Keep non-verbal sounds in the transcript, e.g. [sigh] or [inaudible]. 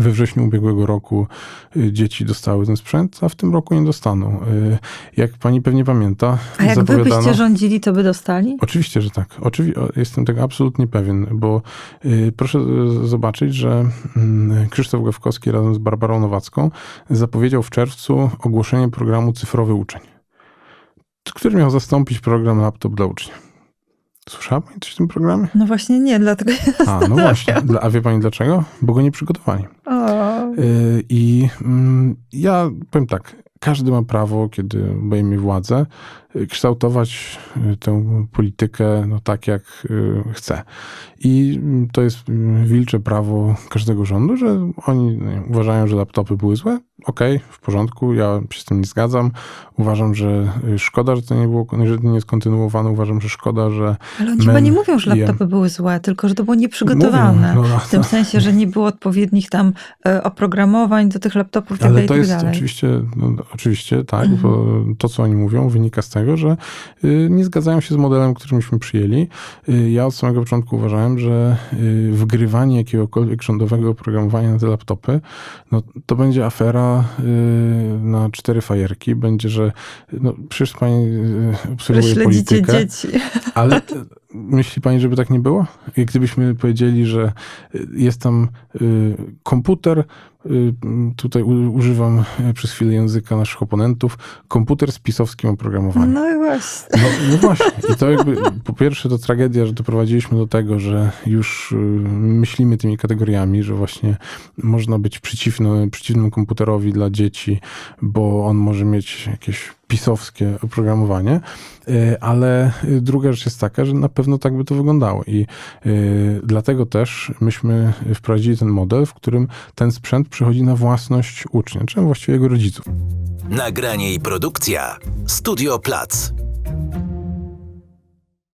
We wrześniu ubiegłego roku y, dzieci dostały ten sprzęt, a w tym roku nie dostaną. Y, Jak pani pewnie pamięta, A jak wy zapowiadano... byście rządzili, to by dostali? Oczywiście, że tak. Oczywi- jestem tego absolutnie pewien, bo y, proszę zobaczyć, że mm, Krzysztof Gawkowski razem z Barbarą Nowacką zapowiedział w czerwcu ogłoszenie programu Cyfrowy Uczeń, który miał zastąpić program Laptop dla ucznia. Słyszała pani coś o tym programie? No właśnie nie, dlatego... A, no właśnie. A wie pani dlaczego? Bo go nie przygotowali. O, Y, I mm, ja powiem tak, każdy ma prawo, kiedy obejmie władzę, y, kształtować y, tę politykę no, tak, jak y, chce. I mm, to jest mm, wilcze prawo każdego rządu, że oni nie, uważają, że laptopy były złe. Okej, w porządku, ja się z tym nie zgadzam. Uważam, że szkoda, że to nie było, że to nie jest kontynuowane. Uważam, że szkoda, że ale oni chyba nie mówią, że laptopy były złe, tylko że to było nieprzygotowane. Mówią, no, W tym sensie, że nie było odpowiednich tam e, oprogramowań do tych laptopów tak Ale to tak jest dalej. oczywiście, no, oczywiście tak, Mhm. bo to, co oni mówią, wynika z tego, że y, nie zgadzają się z modelem, który myśmy przyjęli. Y, ja od samego początku uważałem, że y, wgrywanie jakiegokolwiek rządowego oprogramowania na te laptopy, no, to będzie afera na cztery fajerki. Będzie, że no, przecież pani obserwuje politykę. dzieci. Ale [laughs] myśli pani, żeby tak nie było? I gdybyśmy powiedzieli, że y, jest tam y, komputer, y, tutaj używam przez chwilę języka naszych oponentów, komputer z pisowskim oprogramowaniem. No i właśnie. No, no właśnie. I to jakby, po pierwsze to tragedia, że doprowadziliśmy do tego, że już myślimy tymi kategoriami, że właśnie można być przeciwny, przeciwnym komputerowi dla dzieci, bo on może mieć jakieś pisowskie oprogramowanie, Y, ale y, druga rzecz jest taka, że na pewno tak by to wyglądało i y, dlatego też myśmy wprowadzili ten model, w którym ten sprzęt przychodzi na własność ucznia, czy właściwie jego rodziców. Nagranie i produkcja Studio Plac.